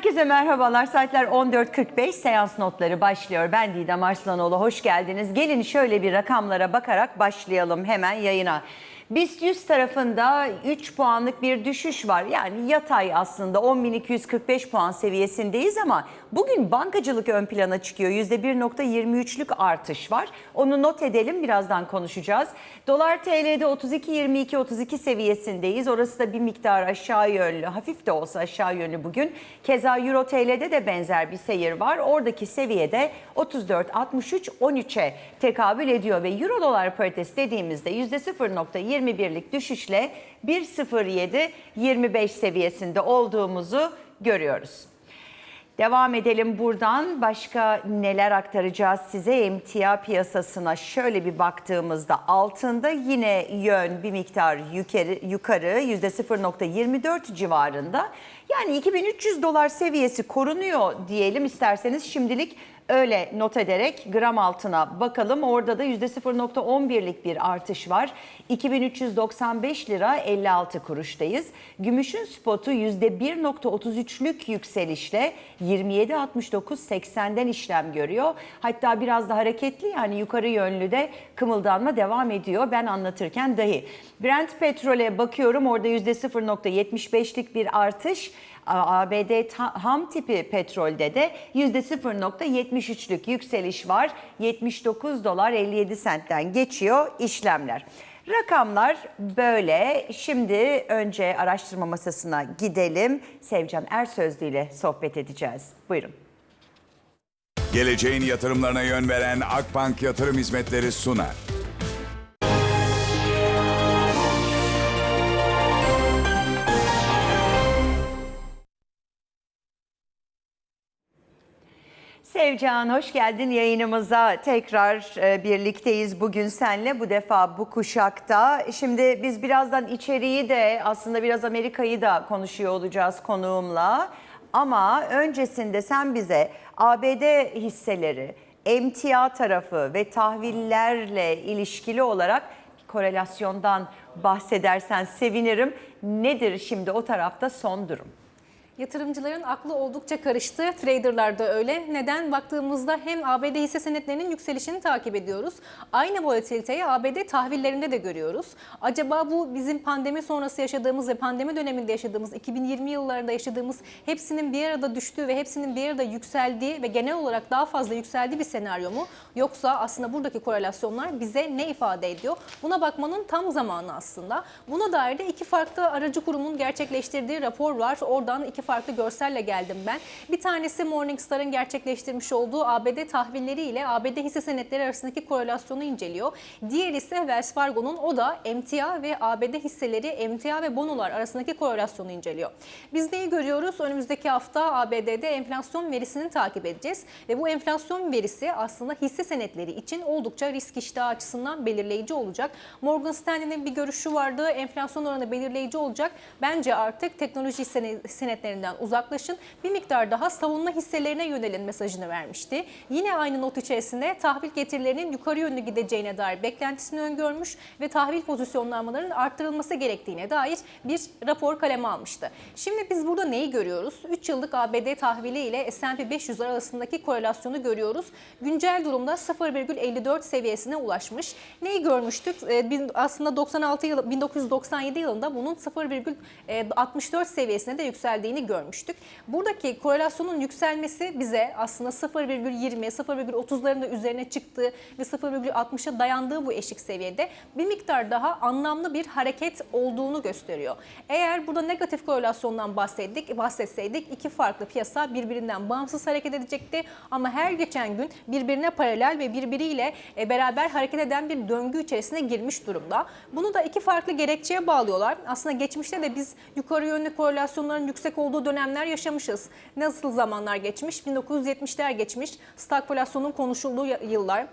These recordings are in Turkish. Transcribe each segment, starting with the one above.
Herkese merhabalar. Saatler 14.45 seans notları başlıyor. Ben Didem Arslanoğlu. Hoş geldiniz. Gelin şöyle bir rakamlara bakarak başlayalım hemen yayına. BIST 100 tarafında 3 puanlık bir düşüş var. Yani yatay aslında 10.245 puan seviyesindeyiz ama bugün bankacılık ön plana çıkıyor. %1.23'lük artış var. Onu not edelim birazdan konuşacağız. Dolar TL'de 32.22-32 seviyesindeyiz. Orası da bir miktar aşağı yönlü, hafif de olsa aşağı yönlü bugün. Keza Euro TL'de de benzer bir seyir var. Oradaki seviyede 34.63-13'e tekabül ediyor ve Euro dolar paritesi dediğimizde %0.21'lik düşüşle 1.07-25 seviyesinde olduğumuzu görüyoruz. Devam edelim buradan. Başka neler aktaracağız size emtia piyasasına şöyle bir baktığımızda altında yine yön bir miktar yukarı, yukarı %0.24 civarında. Yani 2300 dolar seviyesi korunuyor diyelim isterseniz şimdilik öyle not ederek gram altına bakalım. Orada da %0.11'lik bir artış var. 2395 lira 56 kuruştayız. Gümüşün spotu %1.33'lük yükselişle 27.69.80'den işlem görüyor. Hatta biraz da hareketli yani yukarı yönlü de kımıldanma devam ediyor ben anlatırken dahi. Brent petrole bakıyorum orada %0.75'lik bir artış. ABD ham tipi petrolde de %0.73'lük yükseliş var. 79 dolar 57 sentten geçiyor işlemler. Rakamlar böyle. Şimdi önce araştırma masasına gidelim. Sevcan Ersözlü ile sohbet edeceğiz. Buyurun. Geleceğin yatırımlarına yön veren Akbank Yatırım Hizmetleri sunar. Sevcan hoş geldin yayınımıza. Tekrar e, birlikteyiz bugün senle bu defa bu kuşakta. Şimdi biz birazdan içeriği de aslında biraz Amerika'yı da konuşuyor olacağız konuğumla. Ama öncesinde sen bize ABD hisseleri, emtia tarafı ve tahvillerle ilişkili olarak korelasyondan bahsedersen sevinirim. Nedir şimdi o tarafta son durum? Yatırımcıların aklı oldukça karıştı. Traderlar da öyle. Neden? Baktığımızda hem ABD hisse senetlerinin yükselişini takip ediyoruz. Aynı volatiliteyi ABD tahvillerinde de görüyoruz. Acaba bu bizim pandemi sonrası yaşadığımız ve pandemi döneminde yaşadığımız 2020 yıllarında yaşadığımız hepsinin bir arada düştüğü ve hepsinin bir arada yükseldiği ve genel olarak daha fazla yükseldiği bir senaryo mu? Yoksa aslında buradaki korelasyonlar bize ne ifade ediyor? Buna bakmanın tam zamanı aslında. Buna dair de iki farklı aracı kurumun gerçekleştirdiği rapor var. Oradan iki farklı görselle geldim ben. Bir tanesi Morningstar'ın gerçekleştirmiş olduğu ABD tahvilleri ile ABD hisse senetleri arasındaki korelasyonu inceliyor. Diğer ise Wells Fargo'nun o da emtia ve ABD hisseleri, emtia ve bonolar arasındaki korelasyonu inceliyor. Biz neyi görüyoruz? Önümüzdeki hafta ABD'de enflasyon verisini takip edeceğiz ve bu enflasyon verisi aslında hisse senetleri için oldukça risk iştahı açısından belirleyici olacak. Morgan Stanley'nin bir görüşü vardı. Enflasyon oranı belirleyici olacak. Bence artık teknoloji sene- senetlerinden uzaklaşın. Bir miktar daha savunma hisselerine yönelin mesajını vermişti. Yine aynı not içerisinde tahvil getirilerinin yukarı yönlü gideceğine dair beklentisini öngörmüş ve tahvil pozisyonlanmalarının arttırılması gerektiğine dair bir rapor kaleme almıştı. Şimdi biz burada neyi görüyoruz? 3 yıllık ABD tahvili ile S&P 500 arasındaki korelasyonu görüyoruz. Güncel durumda 0,54 seviyesine ulaşmış. Neyi görmüştük? Ee, aslında 96 yıl 1997 yılında bunun 0,64 seviyesine de yükseldiğini görmüştük. Buradaki korelasyonun yükselmesi bize aslında 0,20 0,30'ların da üzerine çıktığı ve 0,60'a dayandığı bu eşik seviyede bir miktar daha anlamlı bir hareket olduğunu gösteriyor. Eğer burada negatif korelasyondan bahsettik, bahsetseydik iki farklı piyasa birbirinden bağımsız hareket edecekti ama her geçen gün birbirine paralel ve birbiriyle e, beraber hareket eden bir döngü içerisine girmiş durumda. Bunu da iki farklı gerekçeye bağlıyorlar. Aslında geçmişte de biz yukarı yönlü korelasyonların yüksek olduğu dönemler yaşamışız. Nasıl zamanlar geçmiş? 1970'ler geçmiş. Stagflasyonun konuşulduğu yıllar.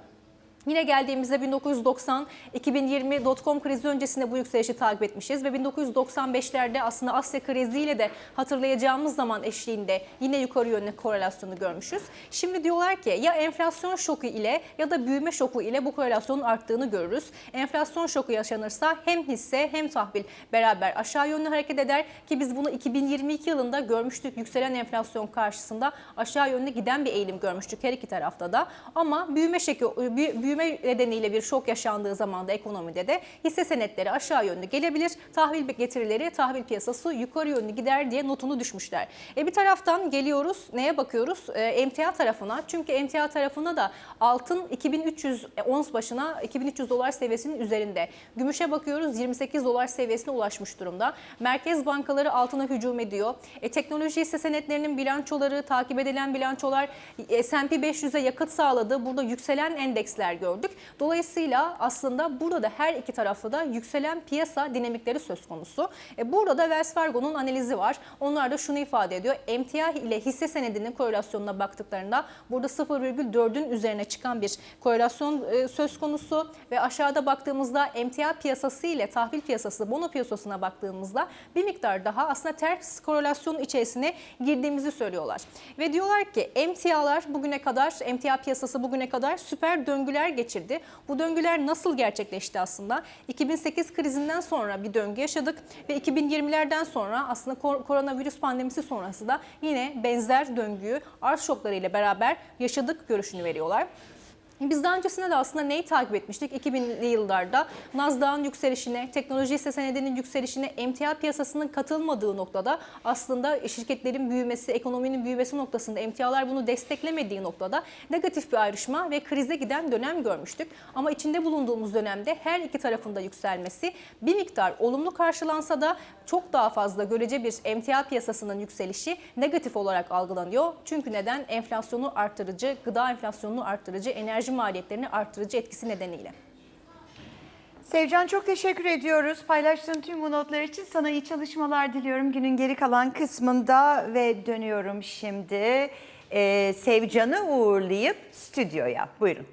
Yine geldiğimizde 1990-2020 dotcom krizi öncesinde bu yükselişi takip etmişiz ve 1995'lerde aslında Asya kriziyle de hatırlayacağımız zaman eşliğinde yine yukarı yönlü korelasyonu görmüşüz. Şimdi diyorlar ki ya enflasyon şoku ile ya da büyüme şoku ile bu korelasyonun arttığını görürüz. Enflasyon şoku yaşanırsa hem hisse hem tahvil beraber aşağı yönlü hareket eder ki biz bunu 2022 yılında görmüştük. Yükselen enflasyon karşısında aşağı yönlü giden bir eğilim görmüştük her iki tarafta da. Ama büyüme şeki, büyü- büyüme nedeniyle bir şok yaşandığı zaman da ekonomide de hisse senetleri aşağı yönlü gelebilir. Tahvil getirileri, tahvil piyasası yukarı yönlü gider diye notunu düşmüşler. E bir taraftan geliyoruz neye bakıyoruz? E, emtia tarafına. Çünkü emtia tarafında da altın 2300 ons başına 2300 dolar seviyesinin üzerinde. Gümüşe bakıyoruz 28 dolar seviyesine ulaşmış durumda. Merkez bankaları altına hücum ediyor. E, teknoloji hisse senetlerinin bilançoları, takip edilen bilançolar e, S&P 500'e yakıt sağladı. Burada yükselen endeksler gördük. Dolayısıyla aslında burada da her iki tarafta da yükselen piyasa dinamikleri söz konusu. E, burada da Wells Fargo'nun analizi var. Onlar da şunu ifade ediyor. Emtia ile hisse senedinin korelasyonuna baktıklarında burada 0,4'ün üzerine çıkan bir korelasyon e, söz konusu ve aşağıda baktığımızda emtia piyasası ile tahvil piyasası, bono piyasasına baktığımızda bir miktar daha aslında ters korelasyon içerisine girdiğimizi söylüyorlar. Ve diyorlar ki emtialar bugüne kadar, emtia piyasası bugüne kadar süper döngüler geçirdi. Bu döngüler nasıl gerçekleşti aslında? 2008 krizinden sonra bir döngü yaşadık ve 2020'lerden sonra aslında kor- koronavirüs pandemisi sonrası da yine benzer döngüyü arz şokları ile beraber yaşadık görüşünü veriyorlar. Biz daha öncesinde de aslında neyi takip etmiştik? 2000'li yıllarda Nasdaq'ın yükselişine, teknoloji hisse senedinin yükselişine, emtia piyasasının katılmadığı noktada aslında şirketlerin büyümesi, ekonominin büyümesi noktasında emtialar bunu desteklemediği noktada negatif bir ayrışma ve krize giden dönem görmüştük. Ama içinde bulunduğumuz dönemde her iki tarafında yükselmesi bir miktar olumlu karşılansa da çok daha fazla görece bir emtia piyasasının yükselişi negatif olarak algılanıyor. Çünkü neden? Enflasyonu arttırıcı, gıda enflasyonunu arttırıcı, enerji maliyetlerini arttırıcı etkisi nedeniyle. Sevcan çok teşekkür ediyoruz. Paylaştığın tüm bu notlar için sana iyi çalışmalar diliyorum günün geri kalan kısmında ve dönüyorum şimdi e, Sevcan'ı uğurlayıp stüdyoya. Buyurun.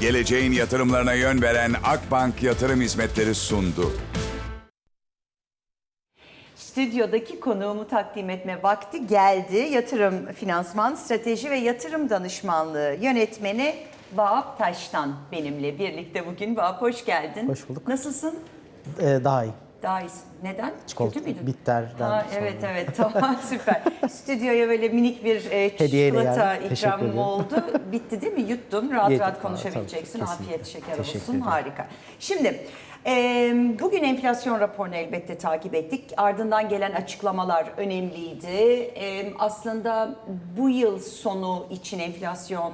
Geleceğin yatırımlarına yön veren Akbank Yatırım Hizmetleri sundu. Stüdyodaki konuğumu takdim etme vakti geldi. Yatırım Finansman Strateji ve Yatırım Danışmanlığı yönetmeni Vahap Taş'tan benimle birlikte bugün. Vahap hoş geldin. Hoş bulduk. Nasılsın? Ee, daha iyi. Daha iyisin. Neden? Çikolata, Kötü müydün? bitterden Ha, sonra. evet evet tamam süper. Stüdyoya böyle minik bir e, çikolata. Teşekkür ikramım oldu. Bitti değil mi? Yuttun. Rahat Yedim. rahat konuşabileceksin. tabii, Afiyet şeker Teşekkür olsun. ederim. Harika. Şimdi bugün enflasyon raporunu elbette takip ettik. Ardından gelen açıklamalar önemliydi. Aslında bu yıl sonu için enflasyon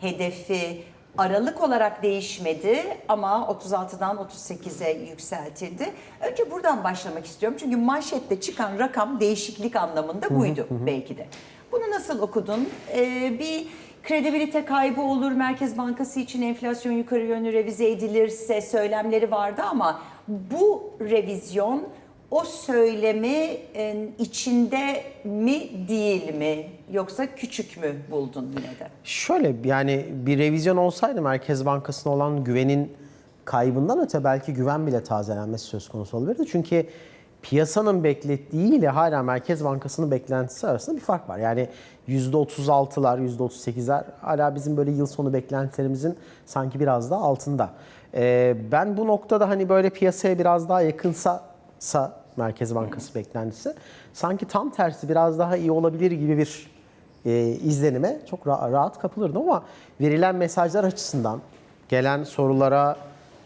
hedefi Aralık olarak değişmedi ama 36'dan 38'e yükseltildi. Önce buradan başlamak istiyorum. Çünkü manşette çıkan rakam değişiklik anlamında buydu belki de. Bunu nasıl okudun? Ee, bir kredibilite kaybı olur. Merkez Bankası için enflasyon yukarı yönlü revize edilirse söylemleri vardı ama bu revizyon o söylemi e, içinde mi değil mi yoksa küçük mü buldun yine de? Şöyle yani bir revizyon olsaydı Merkez Bankası'na olan güvenin kaybından öte belki güven bile tazelenmesi söz konusu olabilirdi. Çünkü piyasanın beklediği ile hala Merkez Bankası'nın beklentisi arasında bir fark var. Yani %36'lar, %38'ler hala bizim böyle yıl sonu beklentilerimizin sanki biraz daha altında. Ee, ben bu noktada hani böyle piyasaya biraz daha yakınsa sa Merkez Bankası beklentisi sanki tam tersi biraz daha iyi olabilir gibi bir e, izlenime çok ra- rahat kapılırdım ama verilen mesajlar açısından gelen sorulara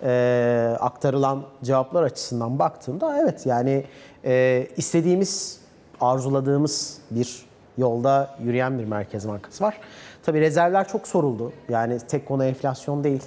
e, aktarılan cevaplar açısından baktığımda evet yani e, istediğimiz arzuladığımız bir yolda yürüyen bir Merkez Bankası var. Tabii rezervler çok soruldu. Yani tek konu enflasyon değil.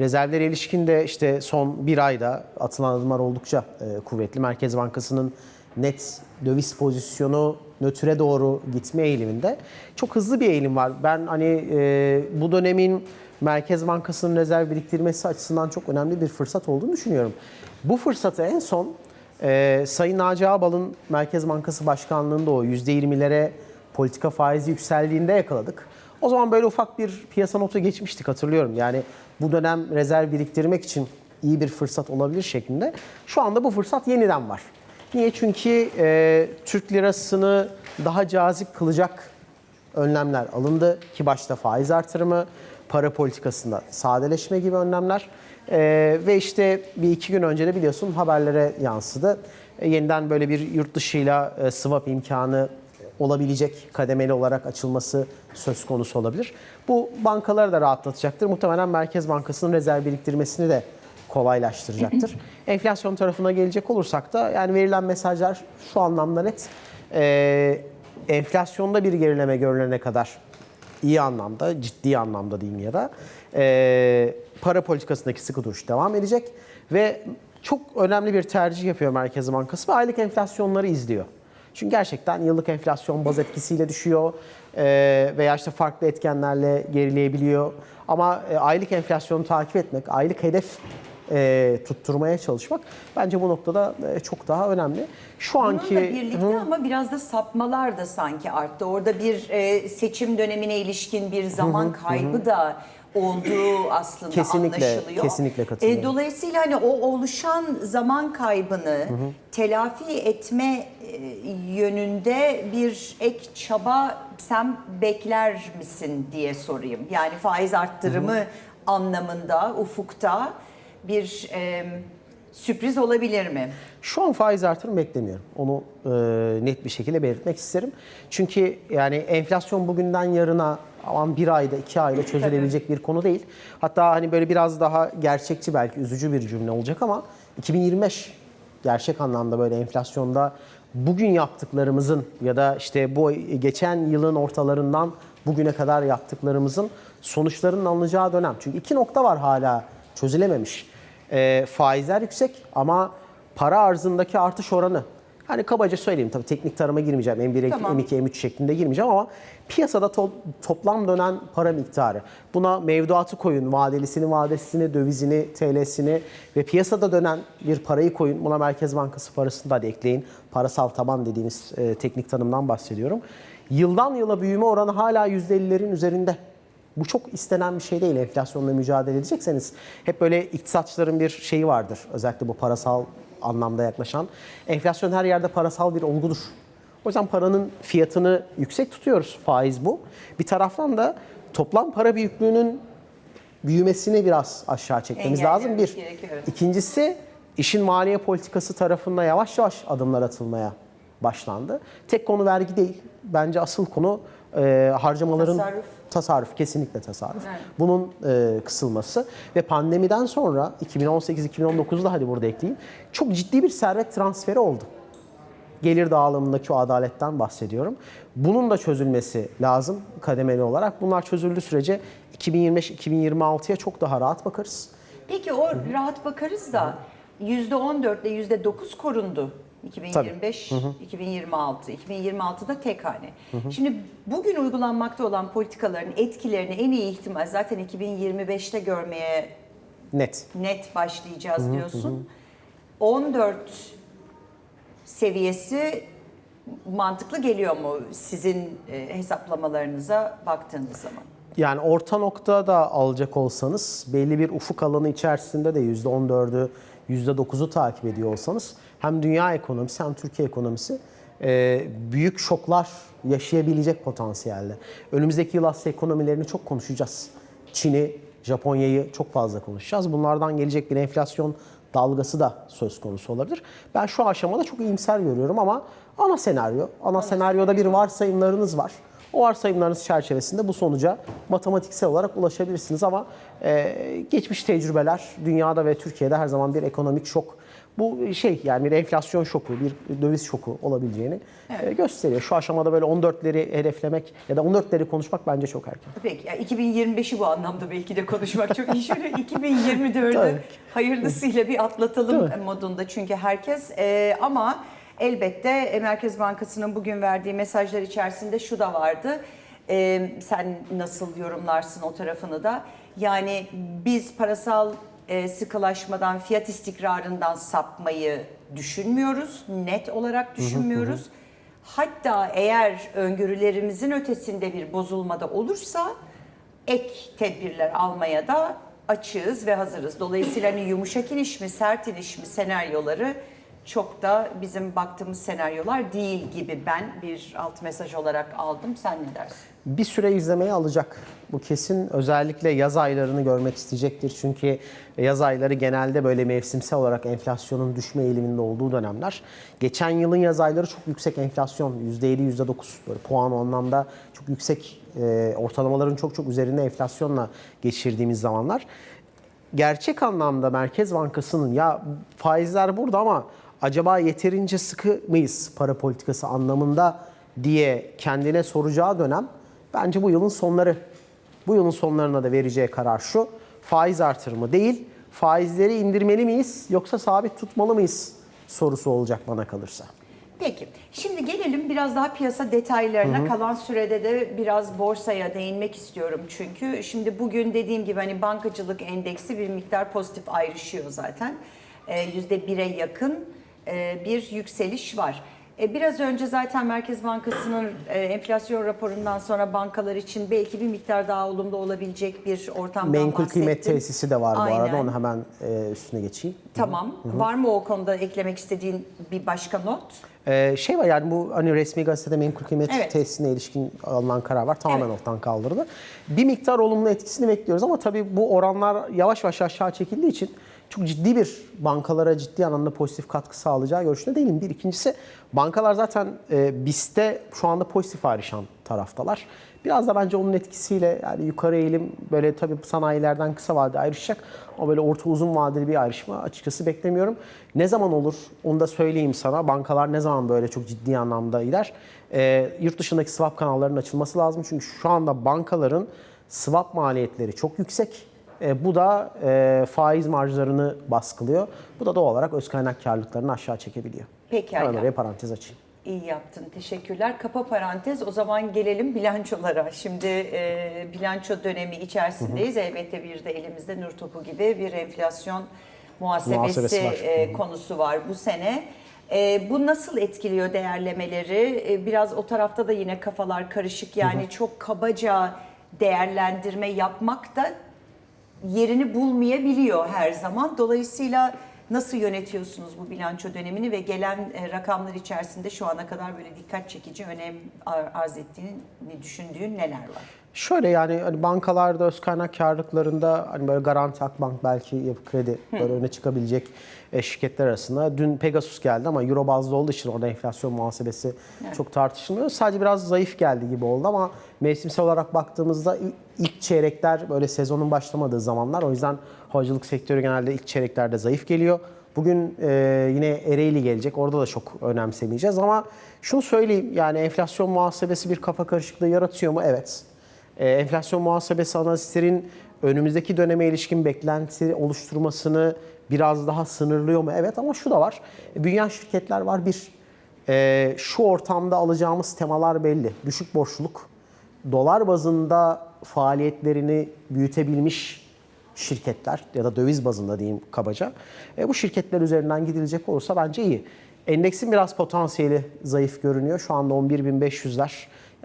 Rezervlere ilişkin de işte son bir ayda atılan adımlar oldukça e, kuvvetli. Merkez Bankası'nın net döviz pozisyonu nötre doğru gitme eğiliminde. Çok hızlı bir eğilim var. Ben hani e, bu dönemin Merkez Bankası'nın rezerv biriktirmesi açısından çok önemli bir fırsat olduğunu düşünüyorum. Bu fırsatı en son Ee, Sayın Naci Ağbal'ın Merkez Bankası Başkanlığı'nda o %20'lere politika faizi yükseldiğinde yakaladık. O zaman böyle ufak bir piyasa notu geçmiştik hatırlıyorum. Yani bu dönem rezerv biriktirmek için iyi bir fırsat olabilir şeklinde. Şu anda bu fırsat yeniden var. Niye? Çünkü e, Türk lirasını daha cazip kılacak önlemler alındı ki başta faiz artırımı, para politikasında sadeleşme gibi önlemler Ee, ve işte bir iki gün önce de biliyorsun haberlere yansıdı. E, yeniden böyle bir yurt dışıyla e, swap imkanı olabilecek kademeli olarak açılması söz konusu olabilir. Bu bankaları da rahatlatacaktır. Muhtemelen Merkez Bankası'nın rezerv biriktirmesini de kolaylaştıracaktır. Enflasyon tarafına gelecek olursak da yani verilen mesajlar şu anlamda net. Ee, enflasyonda bir gerileme görülene kadar iyi anlamda, ciddi anlamda diyeyim ya da e, para politikasındaki sıkı duruş devam edecek ve çok önemli bir tercih yapıyor Merkez Bankası ve aylık enflasyonları izliyor. Çünkü gerçekten yıllık enflasyon baz etkisiyle düşüyor e, veya işte farklı etkenlerle gerileyebiliyor. Ama e, aylık enflasyonu takip etmek, aylık hedef e, tutturmaya çalışmak bence bu noktada e, çok daha önemli. Şu anki Bununla birlikte Hı. ama biraz da sapmalar da sanki arttı. Orada bir e, seçim dönemine ilişkin bir zaman kaybı da olduğu aslında Kesinlikle, anlaşılıyor. kesinlikle katılıyorum. E, dolayısıyla hani o oluşan zaman kaybını telafi etme e, yönünde bir ek çaba sen bekler misin diye sorayım. Yani faiz arttırımı anlamında ufukta bir e, sürpriz olabilir mi? Şu an faiz artırım beklemiyorum. Onu e, net bir şekilde belirtmek isterim. Çünkü yani enflasyon bugünden yarına aman bir ayda, iki ayda çözülebilecek bir konu değil. Hatta hani böyle biraz daha gerçekçi belki üzücü bir cümle olacak ama 2025 gerçek anlamda böyle enflasyonda bugün yaptıklarımızın ya da işte bu geçen yılın ortalarından bugüne kadar yaptıklarımızın sonuçlarının alınacağı dönem. Çünkü iki nokta var hala çözülememiş. E, faizler yüksek ama para arzındaki artış oranı. Hani kabaca söyleyeyim tabii teknik tarıma girmeyeceğim. M1, Tamam. M2, M3 şeklinde girmeyeceğim ama piyasada to- toplam dönen para miktarı. Buna mevduatı koyun, vadelisini, vadesini, dövizini, TL'sini ve piyasada dönen bir parayı koyun. Buna Merkez Bankası parasını da ekleyin. Parasal taban dediğimiz e, teknik tanımdan bahsediyorum. Yıldan yıla büyüme oranı hala %50'lerin üzerinde. Bu çok istenen bir şey değil enflasyonla mücadele edecekseniz. Hep böyle iktisatçıların bir şeyi vardır. Özellikle bu parasal anlamda yaklaşan. Enflasyon her yerde parasal bir olgudur. O yüzden paranın fiyatını yüksek tutuyoruz. Faiz bu. Bir taraftan da toplam para büyüklüğünün büyümesini biraz aşağı çekmemiz Engellememiz lazım. Bir. gerekiyor. İkincisi işin maliye politikası tarafında yavaş yavaş adımlar atılmaya başlandı. Tek konu vergi değil. Bence asıl konu e, harcamaların Tasarruf. tasarruf kesinlikle tasarruf. Evet. Bunun e, kısılması ve pandemiden sonra 2018-2019'da hadi burada ekleyeyim. Çok ciddi bir servet transferi oldu. Gelir dağılımındaki o adaletten bahsediyorum. Bunun da çözülmesi lazım kademeli olarak. Bunlar çözüldüğü sürece 2025-2026'ya çok daha rahat bakarız. Peki o rahat bakarız da %14 ile %9 korundu. 2025, 2026, 2026'da tek hane. Şimdi bugün uygulanmakta olan politikaların etkilerini en iyi ihtimal zaten 2025'te görmeye Net. net başlayacağız diyorsun. 14 seviyesi mantıklı geliyor mu sizin e, hesaplamalarınıza baktığınız zaman? Yani orta nokta da alacak olsanız belli bir ufuk alanı içerisinde de %14'ü, %9'u takip ediyor olsanız hem dünya ekonomisi hem Türkiye ekonomisi e, büyük şoklar yaşayabilecek potansiyelde. Önümüzdeki yıl Asya ekonomilerini çok konuşacağız. Çin'i, Japonya'yı çok fazla konuşacağız. Bunlardan gelecek bir enflasyon dalgası da söz konusu olabilir. Ben şu aşamada çok iyimser görüyorum ama ana senaryo, ana senaryoda bir varsayımlarınız var. O varsayımlarınız çerçevesinde bu sonuca matematiksel olarak ulaşabilirsiniz ama e, geçmiş tecrübeler dünyada ve Türkiye'de her zaman bir ekonomik şok. Bu şey yani bir enflasyon şoku, bir döviz şoku olabileceğini e, gösteriyor. Şu aşamada böyle 14'leri hedeflemek ya da 14'leri konuşmak bence çok erken. Peki yani 2025'i bu anlamda belki de konuşmak çok iyi. Şöyle 2024'ü Tabii. hayırlısıyla bir atlatalım modunda çünkü herkes e, ama elbette e, Merkez Bankası'nın bugün verdiği mesajlar içerisinde şu da vardı. E, sen nasıl yorumlarsın o tarafını da? Yani biz parasal e, sıkılaşmadan, fiyat istikrarından sapmayı düşünmüyoruz, net olarak düşünmüyoruz. Hatta eğer öngörülerimizin ötesinde bir bozulmada olursa ek tedbirler almaya da açığız ve hazırız. Dolayısıyla hani yumuşak iniş mi, sert iniş mi senaryoları çok da bizim baktığımız senaryolar değil gibi ben bir alt mesaj olarak aldım. Sen ne dersin? bir süre izlemeye alacak. Bu kesin özellikle yaz aylarını görmek isteyecektir. Çünkü yaz ayları genelde böyle mevsimsel olarak enflasyonun düşme eğiliminde olduğu dönemler. Geçen yılın yaz ayları çok yüksek enflasyon. %7, %9 böyle puan anlamda çok yüksek e, ortalamaların çok çok üzerinde enflasyonla geçirdiğimiz zamanlar. Gerçek anlamda Merkez Bankası'nın ya faizler burada ama acaba yeterince sıkı mıyız para politikası anlamında diye kendine soracağı dönem bence bu yılın sonları. Bu yılın sonlarına da vereceği karar şu. Faiz artırımı değil, faizleri indirmeli miyiz yoksa sabit tutmalı mıyız sorusu olacak bana kalırsa. Peki. Şimdi gelelim biraz daha piyasa detaylarına. Kalan sürede de biraz borsaya değinmek istiyorum. Çünkü şimdi bugün dediğim gibi hani bankacılık endeksi bir miktar pozitif ayrışıyor zaten. Ee, Yüzde bire yakın bir yükseliş var. E, Biraz önce zaten Merkez Bankası'nın e, enflasyon raporundan sonra bankalar için belki bir miktar daha olumlu olabilecek bir ortamdan Menkul kıymet bahsettim. tesisi de var bu arada. Aynen. Onu hemen e, üstüne geçeyim. Tamam. Var mı o konuda eklemek istediğin bir başka not? Ee, şey var yani bu hani resmi gazetede menkul kıymet Evet. tesisine ilişkin alınan karar var. Tamamen Evet. ortadan kaldırıldı. Bir miktar olumlu etkisini bekliyoruz ama tabii bu oranlar yavaş yavaş aşağı çekildiği için çok ciddi bir bankalara ciddi anlamda pozitif katkı sağlayacağı görüşünde değilim. Bir ikincisi bankalar zaten e, BIST'te şu anda pozitif ayrışan taraftalar. Biraz da bence onun etkisiyle yani yukarı eğilim böyle tabii sanayilerden kısa vade ayrışacak ama böyle orta uzun vadeli bir ayrışma açıkçası beklemiyorum. Ne zaman olur onu da söyleyeyim sana. Bankalar ne zaman böyle çok ciddi anlamda gider? Ee, yurt dışındaki swap kanallarının açılması lazım. Çünkü şu anda bankaların swap maliyetleri çok yüksek. E, bu da e, faiz marjlarını baskılıyor. Bu da doğal olarak öz kaynak karlılıklarını aşağı çekebiliyor. Pekala. Hemen oraya parantez açayım. İyi yaptın, teşekkürler. Kapa parantez. O zaman gelelim bilançolara. Şimdi e, bilanço dönemi içerisindeyiz. Elbette bir de elimizde nur topu gibi bir enflasyon muhasebesi, Muhasebesi var. e, konusu var bu sene. E, bu nasıl etkiliyor değerlemeleri? E, biraz o tarafta da yine kafalar karışık. Yani çok kabaca değerlendirme yapmak da yerini bulmayabiliyor her zaman. Dolayısıyla nasıl yönetiyorsunuz bu bilanço dönemini ve gelen e, rakamlar içerisinde şu ana kadar böyle dikkat çekici önem ar- arz ettiğini düşündüğün neler var? Şöyle yani hani bankalarda öz kaynak karlılıklarında hani böyle Garanti Akbank belki yapı kredi böyle öne çıkabilecek e, şirketler arasında. Dün Pegasus geldi ama euro bazlı olduğu için orada enflasyon muhasebesi çok tartışılmıyor. Sadece biraz zayıf geldi gibi oldu ama mevsimsel olarak baktığımızda il- ilk çeyrekler böyle sezonun başlamadığı zamanlar. O yüzden havacılık sektörü genelde ilk çeyreklerde zayıf geliyor. Bugün e, yine Ereğli gelecek. Orada da çok önemsemeyeceğiz ama şunu söyleyeyim yani enflasyon muhasebesi bir kafa karışıklığı yaratıyor mu? Evet. Ee, enflasyon muhasebesi analistlerin önümüzdeki döneme ilişkin beklenti oluşturmasını biraz daha sınırlıyor mu? Evet ama şu da var. E, Büyüyen şirketler var. Bir, e, şu ortamda alacağımız temalar belli. Düşük borçluluk, dolar bazında faaliyetlerini büyütebilmiş şirketler ya da döviz bazında diyeyim kabaca. E, bu şirketler üzerinden gidilecek olursa bence iyi. Endeksin biraz potansiyeli zayıf görünüyor. Şu anda 11.500'ler.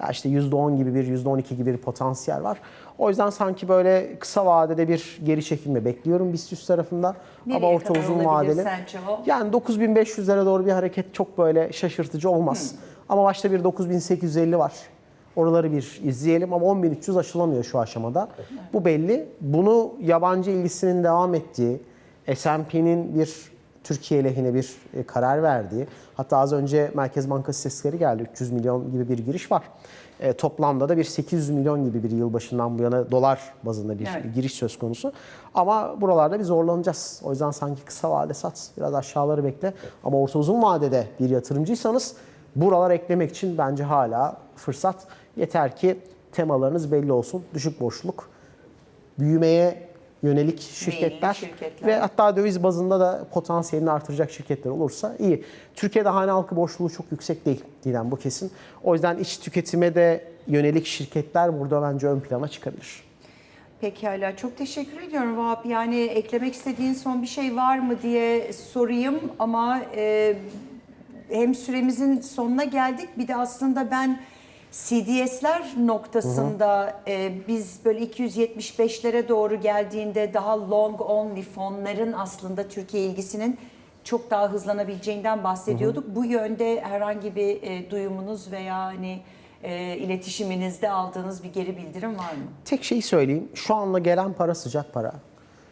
Ya işte %10 gibi bir, %12 gibi bir potansiyel var. O yüzden sanki böyle kısa vadede bir geri çekilme bekliyorum BIST tarafında. Nereye Ama orta uzun vadeli. Yani 9500'lere doğru bir hareket çok böyle şaşırtıcı olmaz. Ama başta bir 9850 var. Oraları bir izleyelim ama 10300 aşılamıyor şu aşamada. Bu belli. Bunu yabancı ilgisinin devam ettiği, S&P'nin bir Türkiye lehine bir e, karar verdiği, hatta az önce Merkez Bankası sesleri geldi. 300 milyon gibi bir giriş var. E, toplamda da bir 800 milyon gibi bir yılbaşından bu yana dolar bazında bir Evet. giriş söz konusu. Ama buralarda bir zorlanacağız. O yüzden sanki kısa vade sat, biraz aşağıları bekle. Ama orta uzun vadede bir yatırımcıysanız buralar eklemek için bence hala fırsat. Yeter ki temalarınız belli olsun. Düşük borçluluk, büyümeye yönelik şirketler, şirketler. ve hatta döviz bazında da potansiyelini artıracak şirketler olursa iyi. Türkiye'de hane halkı borçluluğu çok yüksek değil Didem bu kesin. O yüzden iç tüketime de yönelik şirketler burada bence ön plana çıkabilir. Pekala çok teşekkür ediyorum Vahap. Yani eklemek istediğin son bir şey var mı diye sorayım ama e, hem süremizin sonuna geldik bir de aslında ben CDS'ler noktasında e, biz böyle 275'lere doğru geldiğinde daha long only fonların aslında Türkiye ilgisinin çok daha hızlanabileceğinden bahsediyorduk. Bu yönde herhangi bir e, duyumunuz veya hani e, iletişiminizde aldığınız bir geri bildirim var mı? Tek şeyi söyleyeyim. Şu anda gelen para sıcak para.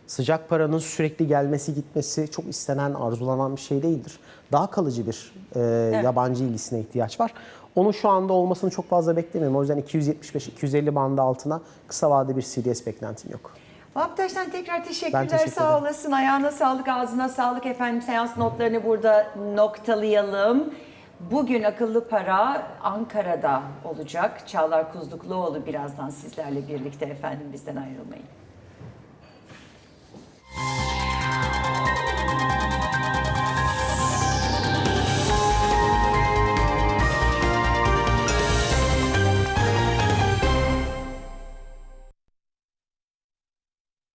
Sıcak paranın sürekli gelmesi gitmesi çok istenen, arzulanan bir şey değildir. Daha kalıcı bir e, yabancı ilgisine ihtiyaç var. Onun şu anda olmasını çok fazla beklemiyorum. O yüzden 275-250 bandı altına kısa vade bir CDS beklentim yok. Vahap Taş'tan tekrar teşekkürler. Teşekkür Sağ olasın. Ayağına sağlık, ağzına sağlık efendim. Seans notlarını burada noktalayalım. Bugün akıllı para Ankara'da olacak. Çağlar Kuzlukluoğlu birazdan sizlerle birlikte efendim bizden ayrılmayın. Thank you.